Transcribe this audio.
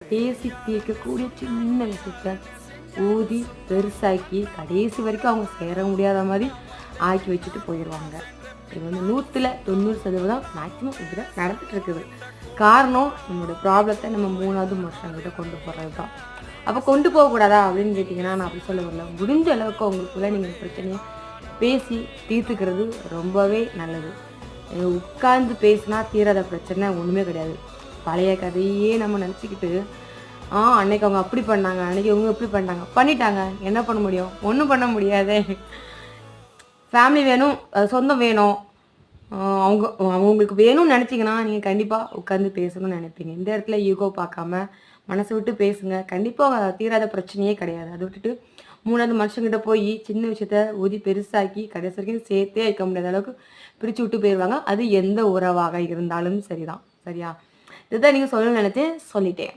பேசி தீர்க்கக்கூடிய சின்ன விஷயத்த ஊதி பெருசாக்கி கடைசி வரைக்கும் அவங்க சேர முடியாத மாதிரி ஆக்கி வச்சுட்டு போயிடுவாங்க இது வந்து நூற்றில் தொண்ணூறு சதவீதம் மேக்ஸிமம் இதில் நடந்துட்டு இருக்குது காரணம் நம்மளோட ப்ராப்ளத்தை நம்ம மூணாவது மனுஷங்கிட்ட கொண்டு போகிறது தான் அப்போ கொண்டு போகக்கூடாதா அப்படின்னு கேட்டிங்கன்னா நான் அப்படி சொல்ல வரல. முடிஞ்ச அளவுக்கு அவங்களுக்குள்ள நீங்கள் பிரச்சனையை பேசி தீர்த்துக்கிறது ரொம்பவே நல்லது. உட்கார்ந்து பேசினா தீராத பிரச்சனை ஒன்றுமே கிடையாது. பழைய கதையே நம்ம நினச்சிக்கிட்டு ஆ அன்னைக்கு அவங்க அப்படி பண்ணாங்க அன்னைக்கு இவங்க இப்படி பண்ணாங்க. பண்ணிட்டாங்க. என்ன பண்ண முடியும்? ஒன்றும் பண்ண முடியாதே. ஃபேமிலி வேணும் சொந்தம் வேணும். அவங்க அவங்களுக்கு வேணும்னு நினச்சிங்கன்னா நீங்கள் கண்டிப்பாக உட்காந்து பேசணும்னு நினைப்பீங்க. இந்த இடத்துல ஈகோ பார்க்காம மனசை விட்டு பேசுங்க. கண்டிப்பாக தீராத பிரச்சனையே கிடையாது. அதை விட்டுட்டு மூணாவது மனுஷங்கிட்ட போய் சின்ன விஷயத்த ஊதி பெருசாக்கி கடைசி வரைக்கும் சேர்த்தே வைக்க முடியாத அளவுக்கு பிரித்து விட்டு போயிடுவாங்க அது எந்த உறவாக இருந்தாலும் சரிதான். சரியா? இதுதான் நீங்கள் சொல்லணும்னு நினச்சேன் சொல்லிட்டேன்.